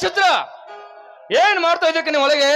ನಕ್ಷತ್ರ ಏನ್ ಮಾಡ್ತಾ ಇದಕ್ಕೆ ನೀವು ಒಳಗೆ?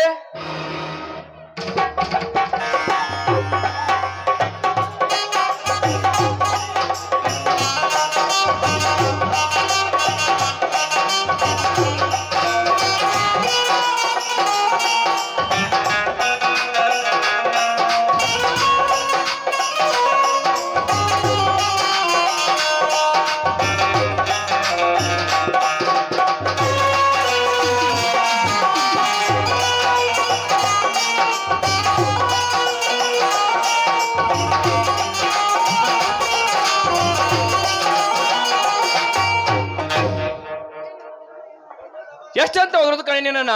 ನಿನ್ನ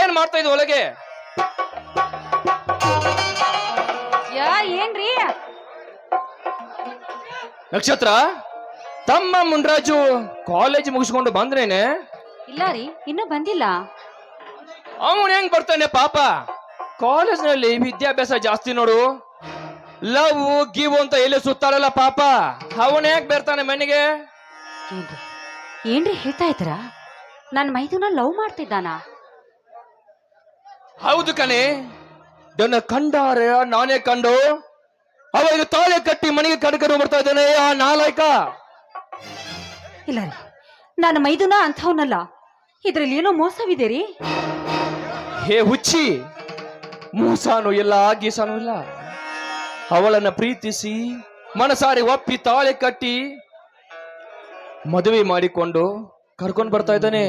ಏನ್ ಮಾಡ್ತಾ ಇದ್ ಒಳಗೆ? ಯಾ ಏನ್ರಿ? ನಕ್ಷತ್ರ ತಮ್ಮ ಮುನ್ರಾಜು ಕಾಲೇಜ್ ಮುಗಿಸ್ಕೊಂಡು ಬಂದ್ರೇನೆ? ಇಲ್ಲ ರೀ ಇನ್ನೂ ಬಂದಿಲ್ಲ. ಅವನು ಹೆಂಗ್ ಬರ್ತಾನೆ ಪಾಪ? ಕಾಲೇಜ್ನಲ್ಲಿ ವಿದ್ಯಾಭ್ಯಾಸ ಜಾಸ್ತಿ ನೋಡು. ಲವ್ ಗಿವ್ ಅಂತ ಎಲ್ಲಿ ಸುತ್ತಾರಲ್ಲ ಪಾಪ? ಅವನ್ ಯಾಕೆ ಬರ್ತಾನೆ ಮನೆಗೆ? ಏನ್ರಿ? ಏನ್ರಿ ಹೇಳ್ತಾ ಇದ್ದೀರಾ? ನನ್ನ ಮೈದುನ ಲವ್ ಮಾಡ್ತಿದ್ದಾನ? ಹೌದು ಕಣೆ. ನನ್ನ ಕಂಡಾರೆ ನಾನೇ ಕಂಡು ಅವಾಗ ತಾಳೆ ಕಟ್ಟಿ ಮನೆಗೆ ಕಡ್ಕೊಂಡು ಬರ್ತಾ ಇದ್ದಾನೆ ಆ ನಾಲಾಯ್ಕ. ಇಲ್ಲ ರೀ ನನ್ನ ಮೈದುನ ಅಂಥವನಲ್ಲ. ಇದ್ರಲ್ಲಿ ಏನೋ ಮೋಸವಿದೆ ರೀ? ಹೇ ಹುಚ್ಚಿ ಮೂಸಾನು ಇಲ್ಲ ಗೀಸಾನು ಇಲ್ಲ. ಅವಳನ್ನ ಪ್ರೀತಿಸಿ ಮನಸಾರಿ ಒಪ್ಪಿ ತಾಳೆ ಕಟ್ಟಿ ಮದುವೆ ಮಾಡಿಕೊಂಡು ಕರ್ಕೊಂಡು ಬರ್ತಾ ಇದ್ದಾನೆ.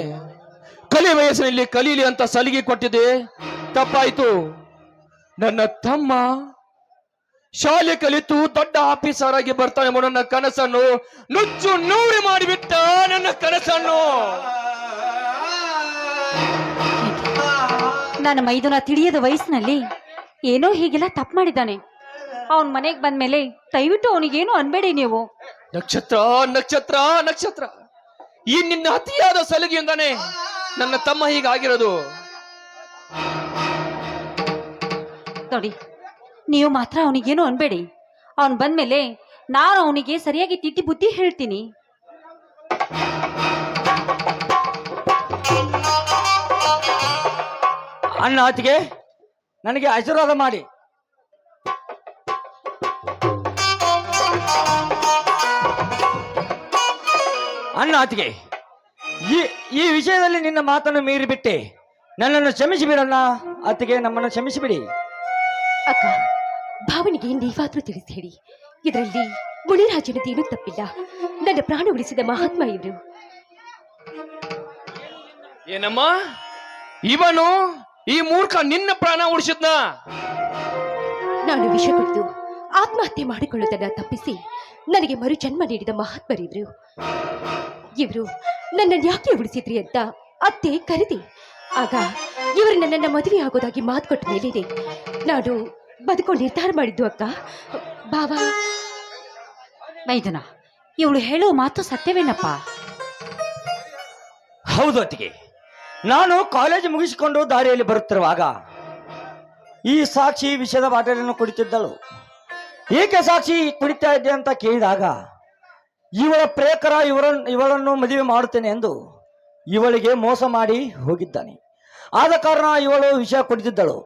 ಕಲಿ ವಯಸ್ಸಿನಲ್ಲಿ ಕಲೀಲಿ ಅಂತ ಸಲಿಗೆ ಕೊಟ್ಟಿದೆ ತಪ್ಪಾಯ್ತು. ನನ್ನ ತಮ್ಮ ಶಾಲೆ ಕಲಿತು ದೊಡ್ಡ ಆಫೀಸರ್ ಆಗಿ ಬರ್ತಾನೆ ನನ್ನ ಕನಸನ್ನು ನುಚ್ಚು ನೂರಿ ಮಾಡಿಬಿಟ್ಟ ನನ್ನ ಕನಸನ್ನು. ನನ್ನ ಮೈದುನ ತಿಳಿಯದ ವಯಸ್ಸಿನಲ್ಲಿ ಏನೋ ಹೀಗೆಲ್ಲ ತಪ್ಪು ಮಾಡಿದ್ದಾನೆ. ಅವನ್ ಮನೆಗೆ ಬಂದ್ಮೇಲೆ ದಯವಿಟ್ಟು ಅವನಿಗೇನು ಅನ್ಬೇಡಿ ನೀವು. ನಕ್ಷತ್ರ ನಕ್ಷತ್ರ ನಕ್ಷತ್ರ. ಈ ನಿನ್ನ ಅತಿಯಾದ ಸಲಿಗೆಯಿಂದಾನೆ ನನ್ನ ತಮ್ಮ ಹೀಗಾಗಿರೋದು. ನೋಡಿ ನೀವು ಮಾತ್ರ ಅವನಿಗೇನು ಅನ್ಬೇಡಿ. ಅವನ್ ಬಂದ್ಮೇಲೆ ನಾನು ಅವನಿಗೆ ಸರಿಯಾಗಿ ತಿದ್ದಿ ಬುದ್ಧಿ ಹೇಳ್ತೀನಿ. ಅಣ್ಣ ಆತಿಗೆ ನನಗೆ ಆಶೀರ್ವಾದ ಮಾಡಿ. ಅಣ್ಣ ಆತಿಗೆ ಈ ಈ ವಿಷಯದಲ್ಲಿ ನಿನ್ನ ಮಾತನ್ನು ಮೀರಿಬಿಟ್ಟೆ ನನ್ನನ್ನು ಕ್ಷಮಿಸಿಬಿಡಣ್ಣ ಅತ್ತಿಗೆ ನಮ್ಮನ್ನು ಕ್ಷಮಿಸಿಬಿಡಿ. ಅಕ್ಕ ಭಾವನಿಗೆ ನೀವಾದ್ರೂ ತಿಳಿಸಿ ಹೇಳಿ ಇದರಲ್ಲಿ ಮುಳಿರಾಜನದೇನೂ ತಪ್ಪಿಲ್ಲ. ನನ್ನ ಪ್ರಾಣ ಉಳಿಸಿದ ಮಹಾತ್ಮ ಇವರು. ಏನಮ್ಮ? ಇವನು ಈ ಮೂರ್ಖ ನಿನ್ನ ಪ್ರಾಣ ಉಳಿಸಿದ್ನ? ನಾನು ವಿಷ ಕುಡಿದು ಆತ್ಮಹತ್ಯೆ ಮಾಡಿಕೊಳ್ಳುವುದನ್ನು ತಪ್ಪಿಸಿ ನನಗೆ ಮರು ಜನ್ಮ ನೀಡಿದ ಮಹಾತ್ಮರಿವರು. ಇವರು ನನ್ನನ್ನು ಯಾಕೆ ಉಳಿಸಿದ್ರಿ ಅಂತ ಅತ್ತೆ ಕರೆದಿ. ಆಗ ಇವರು ನನ್ನನ್ನು ಮದುವೆ ಆಗೋದಾಗಿ ಮಾತು ಕೊಟ್ಟ ಮೇಲಿದೆ. ನಾನು ಬದುಕೊಂಡು ನಿರ್ಧಾರ ಮಾಡಿದ್ದು ಅಕ್ಕ. ಬಾವ ಮೈದುನ ಇವಳು ಹೇಳೋ ಮಾತು ಸತ್ಯವೇನಪ್ಪ? ಹೌದು ಅತ್ತಿಗೆ. ನಾನು ಕಾಲೇಜ್ ಮುಗಿಸಿಕೊಂಡು ದಾರಿಯಲ್ಲಿ ಬರುತ್ತಿರುವಾಗ ಈ ಸಾಕ್ಷಿ ವಿಷಯದ ಬಾಟಲಿಯನ್ನು ಕುಡಿತಿದ್ದಳು. ಏಕೆ ಸಾಕ್ಷಿ ಕುಡಿತಾ ಇದ್ದೆ ಅಂತ ಕೇಳಿದಾಗ ಇವಳ ಪ್ರೇಕರ ಇವರ ಇವಳನ್ನು ಮದುವೆ ಮಾಡುತ್ತೇನೆ ಎಂದು ಇವಳಿಗೆ ಮೋಸ ಮಾಡಿ ಹೋಗಿದ್ದಾನೆ. ಆದ ಕಾರಣ ಇವಳು ವಿಷಯ ಕುಡಿದಿದ್ದಳು.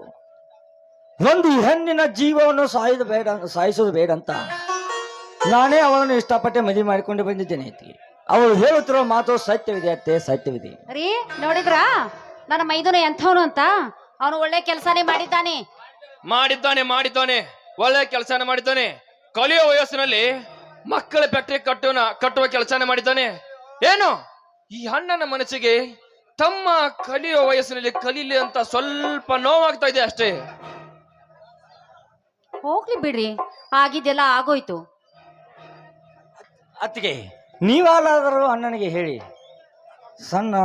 ಒಂದು ಹೆಣ್ಣಿನ ಜೀವವನ್ನು ಸಾಯೋದು ಬೇಡ ಸಾಯಿಸೋದು ಬೇಡ ಅಂತ ನಾನೇ ಅವಳನ್ನು ಇಷ್ಟಪಟ್ಟೆ ಮದುವೆ ಮಾಡಿಕೊಂಡು ಬಂದಿದ್ದೇನೆ ಐತಿ ಅವಳು ಹೇಳುತ್ತಿರೋ ಮಾತು ಸತ್ಯವಿದೆ ಅತ್ತೆ ಸತ್ಯವಿದೆ. ರೀ ನೋಡಿದ್ರಾ? ನನ್ನ ಮೈದುನ ಎಂಥವನು ಅಂತ? ಅವನು ಒಳ್ಳೆ ಕೆಲಸನೇ ಮಾಡಿದ್ದಾನೆ. ಮಾಡಿದ್ದಾನೆ ಮಾಡಿದ್ದಾನೆ ಒಳ್ಳೆ ಕೆಲಸನ ಮಾಡಿದ್ದಾನೆ. ಕಲಿಯೋ ವಯಸ್ಸಿನಲ್ಲಿ ಮಕ್ಕಳ ಫ್ಯಾಕ್ಟರಿ ಕಟ್ಟೋಣ ಕಟ್ಟುವ ಕೆಲಸನೇ ಮಾಡಿದ್ದಾನೆ. ಏನು? ಈ ಅಣ್ಣನ ಮನಸ್ಸಿಗೆ ತಮ್ಮ ಕಲಿಯೋ ವಯಸ್ಸಿನಲ್ಲಿ ಕಲೀಲಿ ಅಂತ ಸ್ವಲ್ಪ ನೋವಾಗ್ತಾ ಇದೆ ಅಷ್ಟೇ. ಹೋಗ್ಲಿ ಬಿಡ್ರಿ ಆಗಿದ್ದೆಲ್ಲ ಆಗೋಯ್ತು. ಅತ್ತಿಗೆ ನೀವಾಲಾದರೂ ಅಣ್ಣನಿಗೆ ಹೇಳಿ ಸಣ್ಣ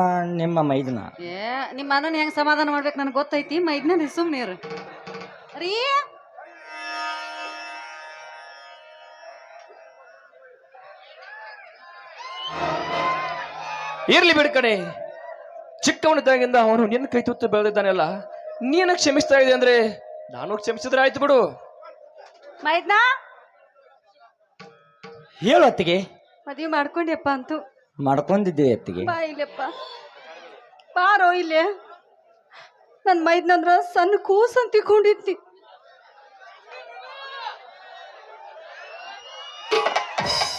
ನಿಮ್ಮ ಮೈದನ. ಏ ನಿಮ್ಮ ಅಣ್ಣನ ಹೆಂಗ್ ಸಮಾಧಾನ ಮಾಡ್ಬೇಕು ನನಗೆ ಗೊತ್ತೈತಿ ಮೈದ್ನ ಸುಮ್ಮನೆ ರೀ ಇರ್ಲಿ ಬಿಡ್ ಕಣೆ. ಚಿಕ್ಕವನಿದ್ದಾಗಿಂದ ಅವನು ನಿನ್ನ ಕೈ ತುತ್ತು ಬೆಳೆದಿದ್ದಾನೆಲ್ಲ. ನೀನು ಕ್ಷಮಿಸ್ತಾ ಇದೆ ಅಂದ್ರೆ ನಾನು ಕ್ಷಮಿಸಿದ್ರೆ ಆಯ್ತು ಬಿಡು. ಮೈದ್ನ ಹೇಳು ಅತ್ತಿಗೆ. ಮದ್ವೆ ಮಾಡ್ಕೊಂಡ್ಯಪ್ಪ ಅಂತೂ. ಮಾಡ್ಕೊಂಡಿದ್ದೀವಿ ಅತ್ತಿಗೆ. ಬಾ ಇಲ್ಲಪ್ಪ. ಬಾರೋ ಇಲ್ಲಿ. ನನ್ನ ಮೈದ್ನಂದ್ರ ಸಣ್ಣ ಕೂಸ್ ಅಂತ ತಿಳ್ಕೊಂಡಿದ್ನಿ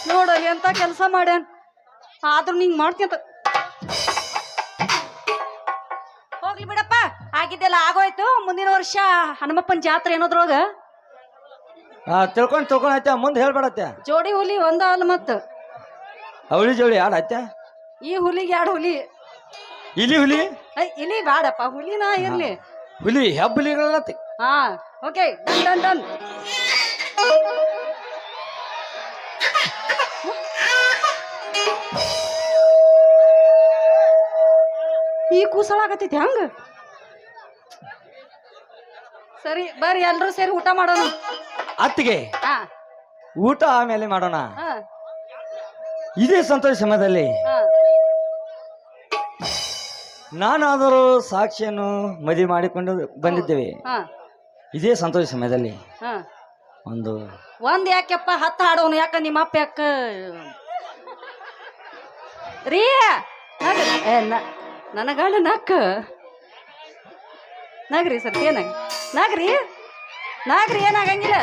ನೋಡಲಿ ಅಂತ ಕೆಲಸ ಮಾಡ್ಯಾನ. ಆದ್ರೂ ನಿಂಗೆ ಮಾಡ್ತೀನಿ ಅಂತ. ಆಗಿದ್ದೆಲ್ಲ ಆಗೋಯ್ತು. ಮುಂದಿನ ವರ್ಷ ಹನುಮಪ್ಪನ ಜಾತ್ರೆ ಏನೋದ್ರೊಳಗ ತಿಳ್ಕೊಂಡು ತಿಳ್ಕೊಂಡು ಆಯ್ತಾ? ಮುಂದೆ ಹೇಳ್ಬೇಡತ್ತೆ. ಜೋಡಿ ಹುಲಿ ಒಂದ ಅಲ್ಲ ಮತ್ತ. ಅವಳಿ ಜೋಳಿ ಯಾಡ ಈ ಹುಲಿಗೆ ಯಾಡ ಹುಲಿ? ಇಲಿ ಹುಲಿ? ಐ, ಇಲಿ ಬಾಡಪ್ಪ ಹುಲಿನ ಇರ್ಲಿ. ಹುಲಿ ಹೆಬ್ಬುಲಿಗಳತಿ ಹಾ ಓಕೆ ಡನ್ ಡನ್ ಡನ್. ಈ ಕೂಸಳಾಗತ್ತೈತಿ ಹಂಗ? ಸರಿ ಬರ್ರಿ ಎಲ್ರೂ ಸೇರಿ ಊಟ ಮಾಡೋಣ. ಅತ್ತಿಗೆ ಹಾ. ಊಟ ಆಮೇಲೆ ಮಾಡೋಣ. ಹಾ. ಇದೇ ಸಂತೋಷ ಸಮಯದಲ್ಲಿ ಹಾ. ನಾನಾದರೂ ಸಾಕ್ಷಿಯನ್ನು ಮದುವೆ ಮಾಡಿಕೊಂಡು ಬಂದಿದ್ದೇವೆ. ಹಾ. ಇದೇ ಸಂತೋಷ ಸಮಯದಲ್ಲಿ ಹಾ. ಒಂದು ಒಂದ್ ಯಾಕೆಪ್ಪ ಹತ್ತು ಹಾಡೋನು ಯಾಕ ನಿಮ್ಮ ಅಪ್ಪ ಯಾಕ? ರೀ ನನಗಳು ನಕ್ಕ ನಗ್ರಿ ಸ್ವಲ್ಪ ಏನಾಗ ನಾಗ್ರಿ? ನಾಗ್ರಿ ಏನಾಗಂಗಿಲ್ಲ.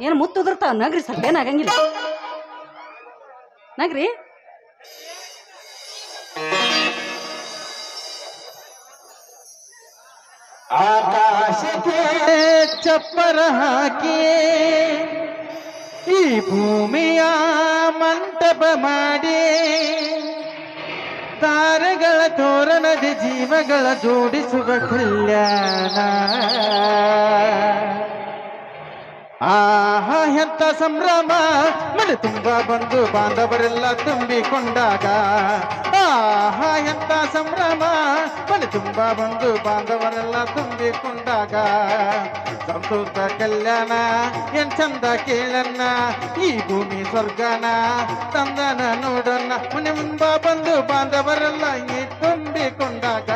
ಏನು ಮುತ್ತುದಿರ್ತಾವ ನಗ್ರಿ ಸ್ವಲ್ಪ ಏನಾಗಂಗಿಲ್ಲ. ನಗ್ರಿ? ಆಕಾಶಕ್ಕೆ ಚಪ್ಪರ ಹಾಕಿ ಈ ಭೂಮಿಯ ಮಂಟಪ ಮಾಡಿ ತಾರೆಗಳ ತೋರಣದಿ ಜೀವಗಳ ಜೋಡಿಸುವ ಕಲ್ಯಾಣ. ಆಹಾ ಎಂತ ಸಂಭ್ರಮ ಮನೆ ತುಂಬ ಬಂದು ಬಾಂಧವರೆಲ್ಲ ತುಂಬಿಕೊಂಡಾಗ ಆಹಾ ಎಂತ ಸಂಭ್ರಮ ಮನೆ ತುಂಬ ಬಂದು ಬಾಂಧವರೆಲ್ಲ ತುಂಬಿಕೊಂಡಾಗ ಸಂತೋಷ ಕಲ್ಯಾಣ ಎನ್ ಚಂದ ಕೇಳನ್ನ ಈ ಭೂಮಿ ಸ್ವರ್ಗನ ತಂದನ ನೋಡನ್ನ ಮನೆ ಮುಂಬ ಬಂದು ಬಾಂಧವರೆಲ್ಲ ಈ ತುಂಬಿಕೊಂಡಾಗ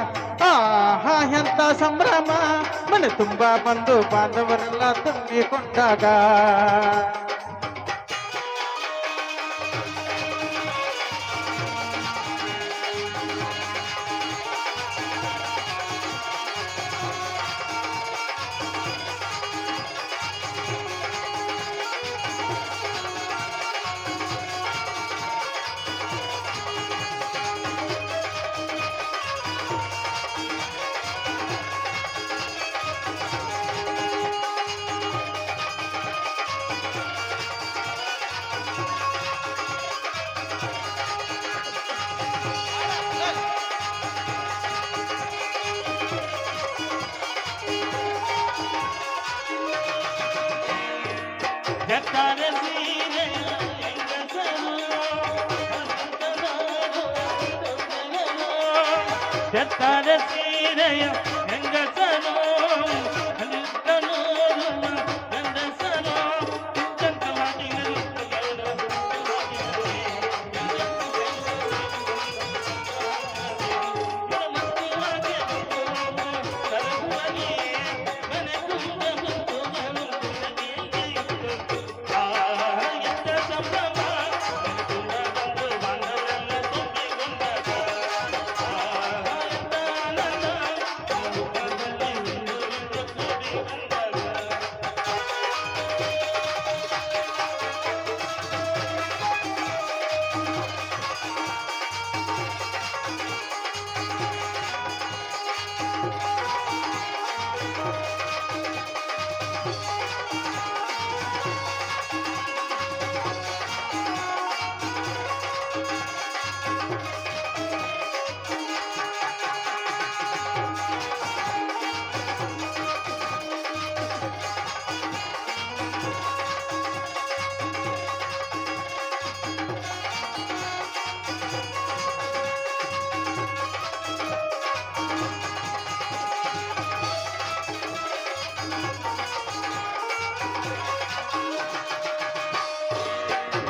ಆಹಾ ಎಂತ ಸಂಭ್ರಮ. ಮನೆ ತುಂಬ ಬಂದು ಬಾಂಧವರೆಲ್ಲ ತುಂಬಿಕೊಂಡಾಗ. ಸೀರೆಯ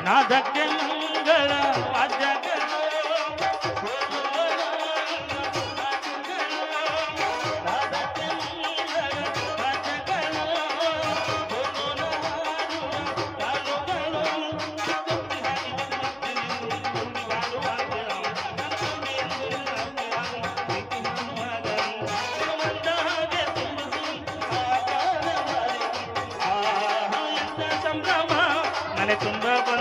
நாதக்கல்லுங்கள வாஜகல் తుంగ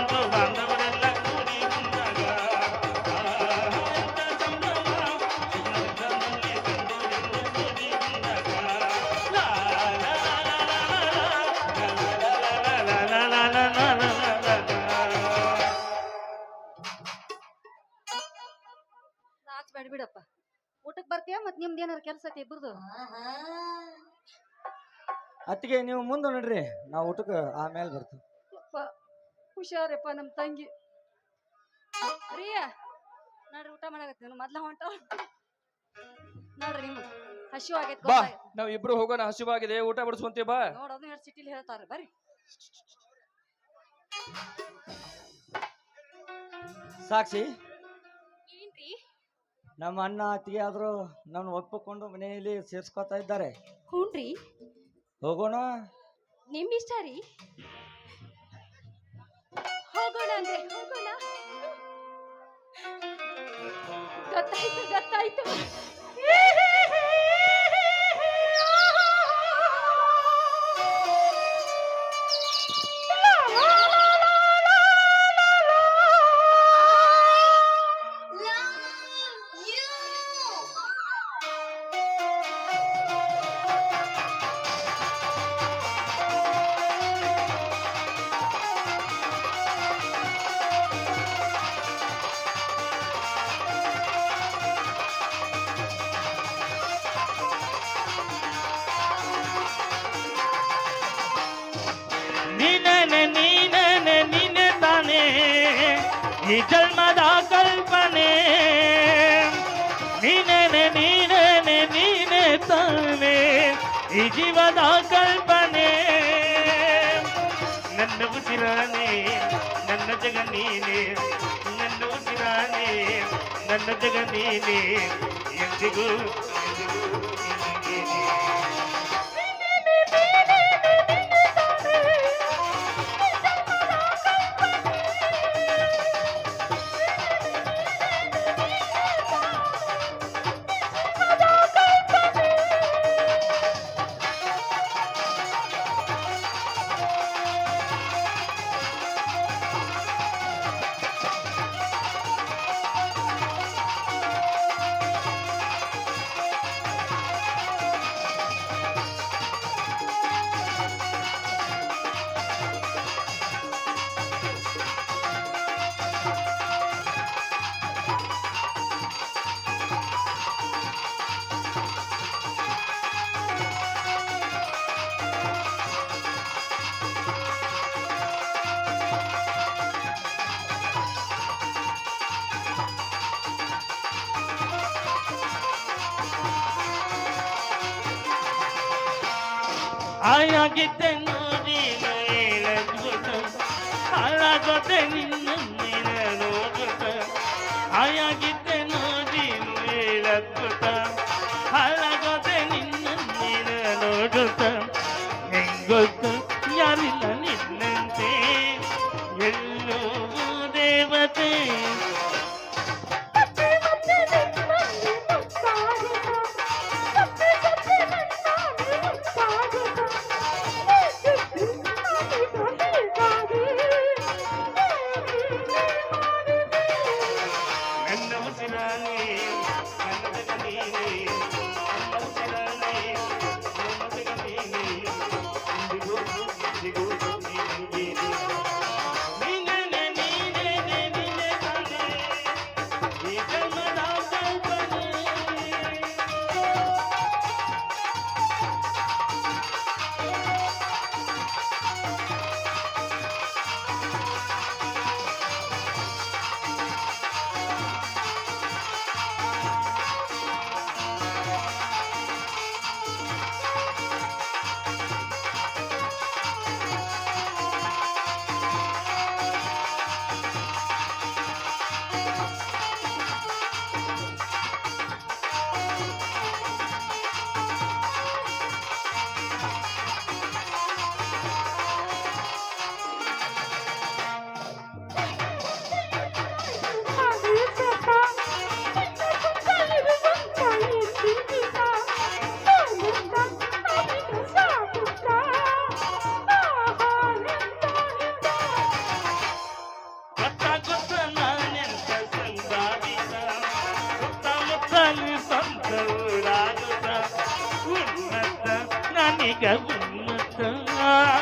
ಮತ್ ನಿಮ್ದು ಏನಾರ ಕೆಲಸ ಐತಿ ಇಬ್ಬರದು ಅತ್ತಿಗೆ ನೀವು ಮುಂದೆ ನೋಡ್ರಿ ನಾವು ಊಟಕ್ಕೆ ಆಮೇಲೆ ಬರ್ತೀವಿ. ಹುಷಾರಪ್ಪ ನಮ್ ತಂಗಿ. ಪ್ರಿಯ ನೋಡ್ರಿ ಊಟ ಮಾಡಕತ್ತೀನಿ ಮೊದ್ಲ ಹೊಂಟ. ನೋಡ್ರಿ ನಿಮ್ ಹಸಿವು ಆಗೈತಿ ಬಾ ನಾವ್ ಇಬ್ರು ಹೋಗೋಣ ಹಸಿವಾಗಿದೆ ಊಟ ಬಡಿಸ್ಕೊಂತೀವಿ ಬಾ. ನೋಡೋದು ಎರಡು ಸಿಟಿಲಿ ಹೇಳ್ತಾರೆ ಬರ್ರಿ. ಸಾಕ್ಷಿ ನಮ್ಮ ಅಣ್ಣ ಅತ್ತಿಗೆ ಆದರೂ ನಾನು ಒಪ್ಪಿಕೊಂಡು ಮನೆಯಲ್ಲಿ ಸೇರಿಸ್ಕೊತಾ ಇದ್ದಾರೆ. ಹ್ಞೂನ್ರಿ ಹೋಗೋಣ? ನಿಮ್ ಇಷ್ಟ ರೀ. ಹೋಗೋಣ ಅಂದ್ರೆ ಹೋಗೋಣ. ಗೊತ್ತಾಯ್ತು ಗೊತ್ತಾಯ್ತು. ನನ್ನ ಉಸಿರಾನೆ ನನ್ನ ಜಗ ನೀನೆ ನನ್ನ ಉಸಿರಾನೆ ನನ್ನ ಜಗ ನೀನೆ ಎಂದಿಗೂ ಎಂದಿಗೂ ಆಯಾಗಿದ್ದೆ ನೋಡಿ ಹೇಳದ್ಭುತ ಹಾಳಾಗೋದೆ ನಿನ್ನ ನೋಡುತ್ತ ಆಯಾಗಿದ್ದೆ ನೋಡಿ ಹೇಳದ್ಭುತ ಹಾಳಾಗೋದೆ ನಿನ್ನ ನೋಡುತ್ತ ಸಂತರಾಗುತ್ತ ಉನ್ನತ ನನಗ ಉನ್ನತ ಹಿಂದೆ